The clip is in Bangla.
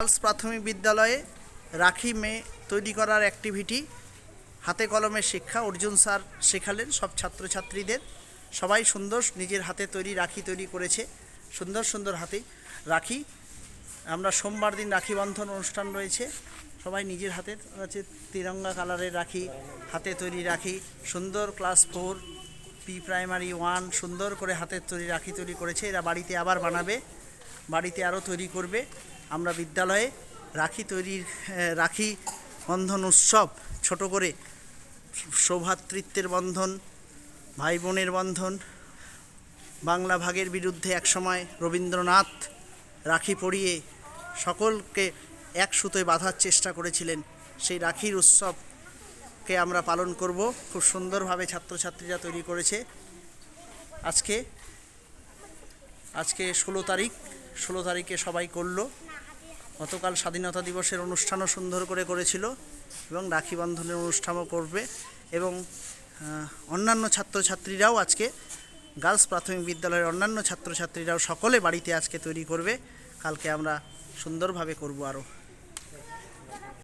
গার্লস প্রাথমিক বিদ্যালয়ে রাখি মেয়ে তৈরি করার অ্যাক্টিভিটি হাতে কলমের শিক্ষা অর্জুন স্যার শেখালেন সব ছাত্রছাত্রীদের। সবাই সুন্দর, নিজের হাতে তৈরি রাখি তৈরি করেছে। সুন্দর সুন্দর হাতে রাখি। আমরা সোমবার দিন রাখি বন্ধন অনুষ্ঠান রয়েছে। সবাই নিজের হাতে আছে তিরঙ্গা কালারের রাখি, হাতে তৈরি রাখি। সুন্দর class four P primary one সুন্দর করে হাতের তৈরি রাখি তৈরি করেছে। এরা বাড়িতে আবার বানাবে, বাড়িতে আরও তৈরি করবে। আমরা বিদ্যালয়ে রাখি তৈরির রাখি বন্ধন উৎসব, ছোট করে সৌভাতৃত্বের বন্ধন ভাই বোনের বন্ধন, বাংলা ভাগের বিরুদ্ধে একসময় রবীন্দ্রনাথ রাখি পড়িয়ে সকলকে এক সুতোয় বাঁধার চেষ্টা করেছিলেন। সেই রাখির উৎসবকে আমরা পালন করব। খুব সুন্দরভাবে ছাত্রছাত্রীরা তৈরি করেছে। আজকে আজকে ষোলো তারিখ, ষোলো তারিখে সবাই করল। গতকাল স্বাধীনতা দিবসের অনুষ্ঠানও সুন্দর করে করেছিল এবং রাখি বন্ধনের অনুষ্ঠানও করবে এবং অন্যান্য ছাত্রছাত্রীরাও আজকে, গার্লস প্রাথমিক বিদ্যালয়ের অন্যান্য ছাত্রছাত্রীরাও সকলে বাড়িতে আজকে তৈরি করবে। কালকে আমরা সুন্দরভাবে করব আরও